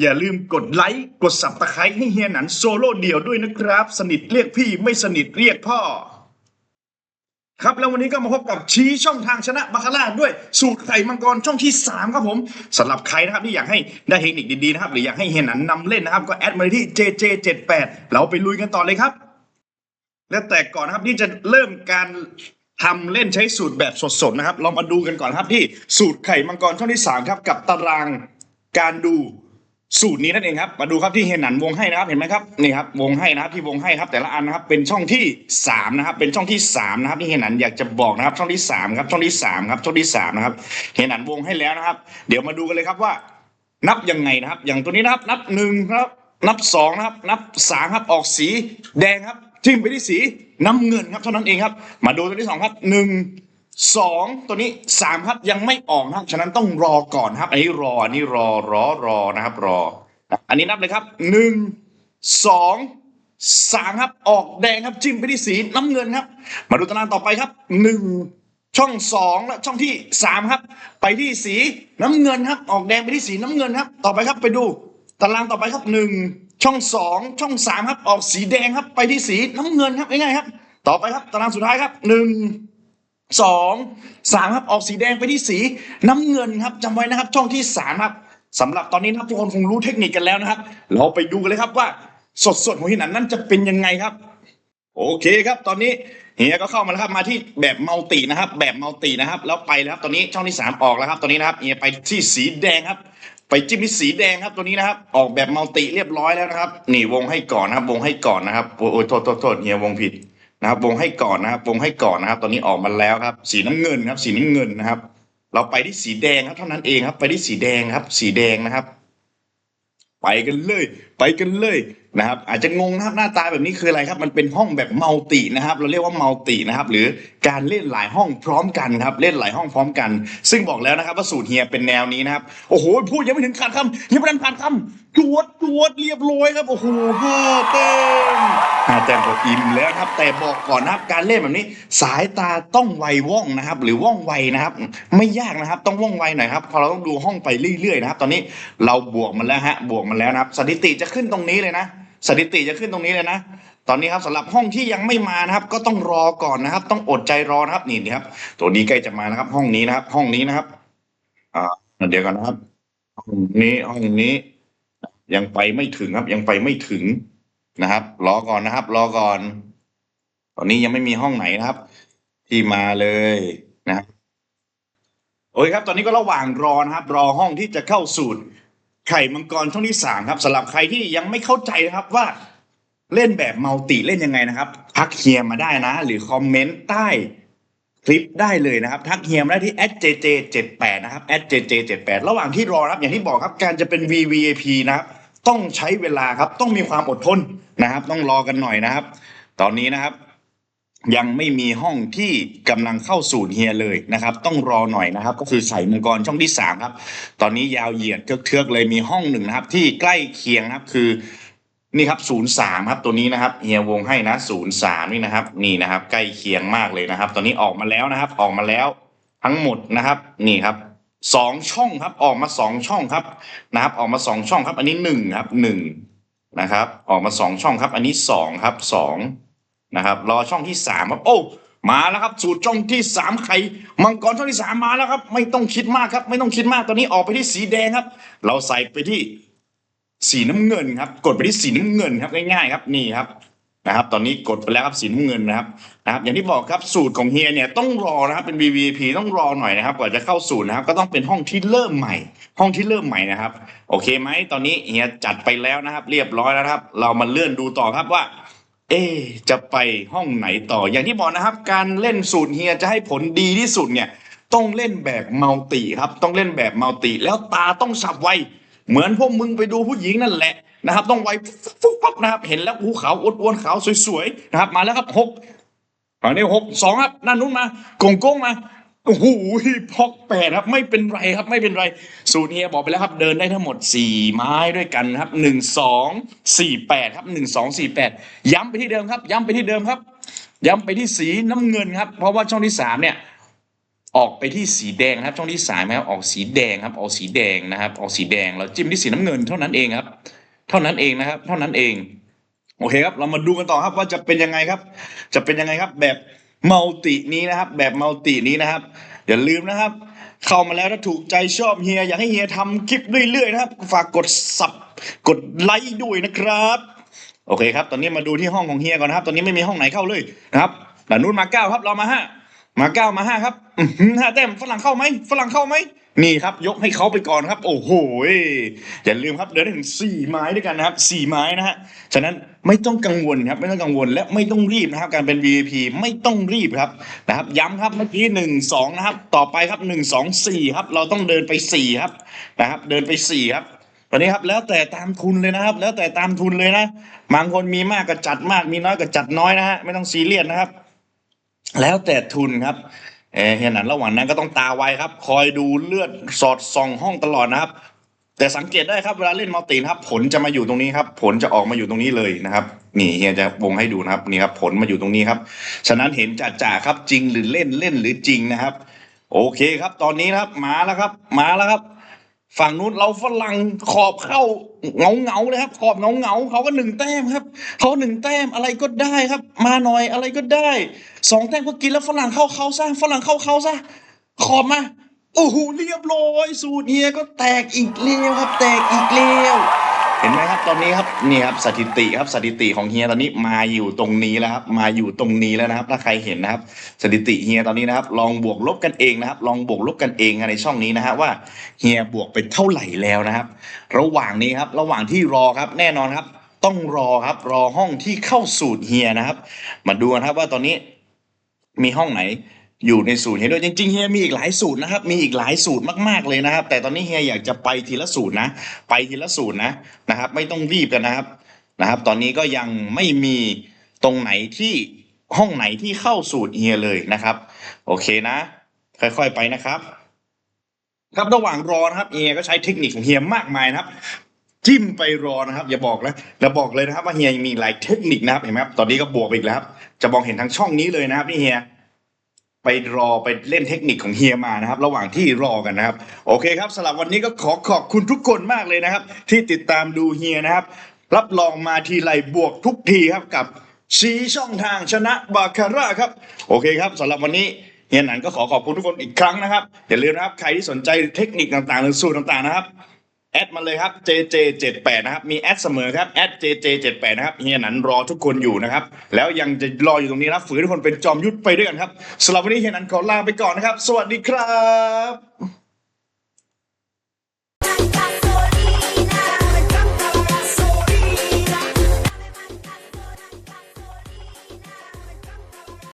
อย่าลืมกดไลค์ กดสับตะไคร้ให้เฮียหนันโซโล่เดี่ยวด้วยนะครับ สนิทเรียกพี่ไม่สนิทเรียกพ่อ ครับแล้ววันนี้ก็มาพบกับชี้ช่องทางชนะบาคาร่าด้วยสูตรไข่มังกรช่องที่ 3 ครับผมสำหรับใครนะครับที่อยากให้ได้เทคนิคดีๆนะครับ หรืออยากให้เฮียหนันนำเล่นนะครับ ก็แอดมาที่ JJ78 เราไปลุยกันต่อเลยครับ และแต่ก่อนนะครับที่จะเริ่มการทำเล่นใช้สูตรแบบสดๆนะครับ เรามาดูกันก่อนครับที่สูตรไข่มังกรช่องที่3ครับกับตารางการดู สูตรนี้นั่นเองครับ มาดูครับที่เฮนนันวงให้นะครับเห็นไหมครับนี่ครับวงให้นะครับที่วงให้ครับแต่ละอันนะครับเป็นช่องที่สามนะครับเป็นช่องที่สามนะครับที่เฮนนันอยากจะบอกนะครับช่องที่สามครับช่องที่สามครับช่องที่สามนะครับเฮนนันวงให้แล้วนะครับ เดี๋ยวมาดูกันเลยครับว่า นับยังไงนะครับ อย่างตัวนี้นะครับ นับหนึ่งครับนับสองนะครับนับสามครับออกสีแดงครับจิ้มไปที่สีน้ำเงินครับเท่านั้นเองครับ มาดูตัวที่สองครับหนึ่ง สองตัวนี้สามครับยังไม่ออกนะครับฉะนั้นต้องรอก่อนครับอันนี้รออันนี้รอรอรอนะครับรอ อันนี้นับเลยครับหนึ่งสองสามครับออกแดงครับจิ้มไปที่สีน้ำเงินครับ มาดูตารางต่อไปครับหนึ่งช่องสองและช่องที่สามครับ ไปที่สีน้ำเงินครับ ออกแดงไปที่สีน้ำเงินครับ ต่อไปครับไปดู ตารางต่อไปครับหนึ่งช่องสองช่องสามครับ ออกสีแดงครับ ไปที่สีน้ำเงินครับง่ายๆครับ ต่อไปครับตารางสุดท้ายครับหนึ่ง สองสามครับออกสีแดงไปที่สีน้ำเงินครับจำไว้นะครับ ช่องที่สามครับสำหรับตอนนี้นะครับทุกคนคงรู้เทคนิคกันแล้วนะครับ เราไปดูกันเลยครับว่าสดสดๆของที่นั้นนั่นจะเป็นยังไงครับ โอเคครับ ตอนนี้เฮียก็เข้ามาแล้วครับมาที่แบบมัลตินะครับ แบบมัลตินะครับ แล้วไปแล้วครับตอนนี้ช่องที่สามออกแล้วครับ ตอนนี้นะครับเฮียไปที่สีแดงครับ ไปจิ้มที่สีแดงครับตัวนี้นะครับ ออกแบบมัลติเรียบร้อยแล้วนะครับนี่วงให้ก่อนนะครับ วงให้ก่อนนะครับโอ้ยโอ้ยโทษโทษโทษเฮียวงผิด นะครับวงให้ก่อนนะครับวงให้ก่อนนะครับ ตอนนี้ออกมาแล้วครับ สีน้ำเงินครับ สีน้ำเงินนะครับ เราไปที่สีแดงครับเท่านั้นเองครับ ไปที่สีแดงครับ สีแดงนะครับ ไปกันเลย ไปกันเลยนะครับ อาจจะงงนะครับหน้าตาแบบนี้คืออะไรครับ มันเป็นห้องแบบมัลตินะครับ เราเรียกว่ามัลตินะครับ หรือการเล่นหลายห้องพร้อมกันครับ เล่นหลายห้องพร้อมกัน ซึ่งบอกแล้วนะครับว่าสูตรเฮียเป็นแนวนี้นะครับ โอ้โหพูดยังไม่ถึงขาดคำยังไม่ทันขาดคำ จวดจวดเรียบร้อยครับโอ้โหห้าแต้มห้าแต้มก็อิ่มแล้วครับ แต่บอกก่อนนะครับการเล่นแบบนี้ สายตาต้องไวว่องนะครับ หรือว่องไวนะครับ ไม่ยากนะครับ ต้องว่องไวหน่อยครับเพอเราต้องดูห้องไปเรื่อยๆนะครับ ตอนนี้เราบวกมันแล้วฮะบวกมันแล้วนะครับ สถิติจะขึ้นตรงนี้เลยนะสถิติจะขึ้นตรงนี้เลยนะตอนนี้ครับสำหรับห้องที่ยังไม่มานะครับ ก็ต้องรอก่อนนะครับ ต้องอดใจรอนะครับนี่นะครับ ตัวนี้ใกล้จะมานะครับ ห้องนี้นะครับ ห้องนี้นะครับอ่าเดี๋ยวกันนะครับ ห้องนี้ห้องนี้ ยังไปไม่ถึงครับ ยังไปไม่ถึงนะครับ รอก่อนนะครับ รอก่อน ตอนนี้ยังไม่มีห้องไหนนะครับ ที่มาเลยนะครับโอเคครับ ตอนนี้ก็ระหว่างรอนะครับ รอห้องที่จะเข้าสูตร ไข่มังกรช่องที่สามครับสำหรับใครที่ยังไม่เข้าใจนะครับว่าเล่นแบบมัลติเล่นยังไงนะครับ ทักเฮียมาได้นะ หรือคอมเมนต์ใต้คลิปได้เลยนะครับ ทักเฮียมาได้ที่ @jj78 นะครับ @jj78 ระหว่างที่รอครับอย่างที่บอกครับการจะเป็น VVIP นะครับ ต้องใช้เวลาครับ ต้องมีความอดทนนะครับ ต้องรอกันหน่อยนะครับ ตอนนี้นะครับ ยังไม่มีห้องที่กำลังเข้าสู่เฮียเลยนะครับ ต้องรอหน่อยนะครับ ก็คือใส่มังกรช่องที่สามครับ ตอนนี้ยาวเหยียดเทือกๆเลยมีห้องหนึ่งนะครับ ที่ใกล้เคียงนะครับคือนี่ครับศูนย์สามครับตัวนี้นะครับเฮียวงให้นะศูนย์สามนี่นะครับ นี่นะครับ ใกล้เคียงมากเลยนะครับ ตอนนี้ออกมาแล้วนะครับ ออกมาแล้วทั้งหมดนะครับ นี่ครับ สองช่องครับ ออกมาสองช่องครับนะครับ ออกมาสองช่องครับ อันนี้หนึ่งครับหนึ่งนะครับ ออกมาสองช่องครับ อันนี้สองครับสองนะครับรอช่องที่สามครับโอ้มาแล้วครับ สูตรช่องที่สามไข่มังกรช่องที่สามมาแล้วครับ ไม่ต้องคิดมากครับ ไม่ต้องคิดมากตอนนี้ออกไปที่สีแดงครับ เราใส่ไปที่สีน้ำเงินครับ กดไปที่สีน้ำเงินครับง่ายๆครับนี่ครับ นะครับ ตอนนี้กดไปแล้วครับสีน้ำเงินนะครับนะครับ อย่างที่บอกครับสูตรของเฮียเนี่ยต้องรอนะครับเป็น VVP ต้องรอหน่อยนะครับกว่าจะเข้าสูตรนะครับ ก็ต้องเป็นห้องที่เริ่มใหม่ ห้องที่เริ่มใหม่นะครับ โอเคไหมตอนนี้เฮียจัดไปแล้วนะครับ เรียบร้อยแล้วครับ เรามาเลื่อนดูต่อครับว่า เอจะไปห้องไหนต่อ อย่างที่บอกนะครับ การเล่นสูตรเฮียจะให้ผลดีที่สุดเนี่ยต้องเล่นแบบมัลติครับ ต้องเล่นแบบมัลติ แล้วตาต้องสับไวเหมือนพวกมึงไปดูผู้หญิงนั่นแหละ นะครับ ต้องไวฟุ๊บฟุ๊บฟับนะครับ เห็นแล้วภูเขาอ้วนๆขาวสวยๆนะครับ มาแล้วครับหกอันนี้หกสองครับนั่นนู้นมาโกงกงมาโอ้โหพอกแปดครับไม่เป็นไรครับไม่เป็นไรสูตรเฮียบอกไปแล้วครับ เดินได้ทั้งหมดสี่ไม้ด้วยกันครับหนึ่งสองสี่แปดครับหนึ่งสองสี่แปดย้ำไปที่เดิมครับ ย้ำไปที่เดิมครับ ย้ำไปที่สีน้ำเงินครับ เพราะว่าช่องที่สามเนี่ย ออกไปที่สีแดงครับ ช่องที่สามนะครับออกสีแดงครับ ออกสีแดงนะครับ ออกสีแดงแล้วจิ้มที่สีน้ำเงินเท่านั้นเองครับ เท่านั้นเองนะครับ เท่านั้นเอง โอเคครับ เรามาดูกันต่อครับว่าจะเป็นยังไงครับ จะเป็นยังไงครับ แบบมัลตินี้นะครับ แบบมัลตินี้นะครับ อย่าลืมนะครับ เข้ามาแล้วถ้าถูกใจชอบเฮียอยากให้เฮียทำคลิปเรื่อยๆนะครับ ฝากกดสับกดไลค์ด้วยนะครับ โอเคครับ ตอนนี้มาดูที่ห้องของเฮียก่อนนะครับ ตอนนี้ไม่มีห้องไหนเข้าเลยนะครับด่านนู้นมาเก้าครับ เรามาห้ามาเก้ามาห้าครับห้าแต้มฝรั่งเข้าไหมฝรั่งเข้าไหม นี่ครับยกให้เขาไปก่อนครับ โอ้โหอย่าลืมครับเดินได้ถึงสี่ไม้ด้วยกันนะครับสี่ไม้นะฮะฉะนั้นไม่ต้องกังวลครับไม่ต้องกังวลและไม่ต้องรีบนะครับ การเป็น VIP ไม่ต้องรีบครับนะครับย้ำครับเมื่อกี้หนึ่งสองนะครับต่อไปครับหนึ่งสองสี่ครับเราต้องเดินไปสี่ครับนะครับเดินไปสี่ครับตอนนี้ครับแล้วแต่ตามทุนเลยนะครับ แล้วแต่ตามทุนเลยนะบางคนมีมากก็จัดมากมีน้อยก็จัดน้อยนะฮะไม่ต้องซีเรียสนะครับ แล้วแต่ทุนครับ เออเฮียนันระหว่างนั้นก็ต้องตาไวครับ คอยดูเลือดสอดส่องห้องตลอดนะครับ แต่สังเกตได้ครับเวลาเล่นมัลตินะครับ ผลจะมาอยู่ตรงนี้ครับ ผลจะออกมาอยู่ตรงนี้เลยนะครับ นี่เฮียจะวงให้ดูนะครับนี่ครับ ผลมาอยู่ตรงนี้ครับ ฉะนั้นเห็นจ่าจ่าครับจริงหรือเล่นเล่นหรือจริงนะครับ โอเคครับ ตอนนี้นะครับมาแล้วครับ มาแล้วครับ ฝั่งนู้นเราฝรั่งขอบเข้าเงาเงาเลยครับ ขอบเงาเงาเขาก็หนึ่งแต้มครับเขาหนึ่งแต้มอะไรก็ได้ครับ มาหน่อยอะไรก็ได้สองแต้มก็กินแล้วฝรั่งเข้าเขาซะฝรั่งเข้าเขาซะขอบมาโอ้โหเรียบร้อย สูตรเฮียก็แตกอีกแล้วครับ แตกอีกแล้ว เห็นไหมครับตอนนี้ครับนี่ครับสถิติครับสถิติของเฮียตอนนี้มาอยู่ตรงนี้แล้วครับมาอยู่ตรงนี้แล้วนะครับ ถ้าใครเห็นนะครับ สถิติเฮียตอนนี้นะครับ ลองบวกลบกันเองนะครับ ลองบวกลบกันเองในช่องนี้นะฮะว่าเฮียบวกไปเท่าไหร่แล้วนะครับ ระหว่างนี้ครับระหว่างที่รอครับแน่นอนครับ ต้องรอครับรอห้องที่เข้าสูตรเฮียนะครับ มาดูกันครับว่าตอนนี้มีห้องไหน อยู่ในสูตรเฮียด้วยจริงๆเฮียมีอีกหลายสูตรนะครับ มีอีกหลายสูตรมากๆเลยนะครับ แต่ตอนนี้เฮียอยากจะไปทีละสูตรนะ ไปทีละสูตรนะนะครับ ไม่ต้องรีบกันนะครับนะครับ ตอนนี้ก็ยังไม่มีตรงไหนที่ห้องไหนที่เข้าสูตรเฮียเลยนะครับ โอเคนะ ค่อยๆไปนะครับ ครับระหว่างรอนะครับเฮียก็ใช้เทคนิคของเฮียมากมายนะครับจิ้มไปรอนะครับ อย่าบอกนะอย่าบอกเลยนะครับ ว่าเฮียยังมีหลายเทคนิคนะครับเห็นไหมครับตอนนี้ก็บวกอีกแล้วครับจะมองเห็นทั้งช่องนี้เลยนะครับนี่เฮีย ไปรอไปเล่นเทคนิคของเฮียมานะครับ ระหว่างที่รอกันนะครับ โอเคครับสำหรับวันนี้ก็ขอขอบคุณทุกคนมากเลยนะครับ ที่ติดตามดูเฮียนะครับ รับรองมาทีไรบวกทุกทีครับกับชี้ช่องทางชนะบาคาร่าครับ โอเคครับสำหรับวันนี้เฮียหนันก็ขอขอบคุณทุกคนอีกครั้งนะครับอย่าลืมนะครับใครที่สนใจเทคนิคต่างๆหรือสูตรต่างๆนะครับ แอดมาเลยครับ JJ78 นะครับ มีแอดเสมอครับแอด JJ78 นะครับเฮียหนันรอทุกคนอยู่นะครับ แล้วยังจะรออยู่ตรงนี้นะ ฝืนทุกคนเป็นจอมยุทธไปด้วยกันครับสำหรับวันนี้เฮียหนันขอลาไปก่อนนะครับ สวัสดีครับ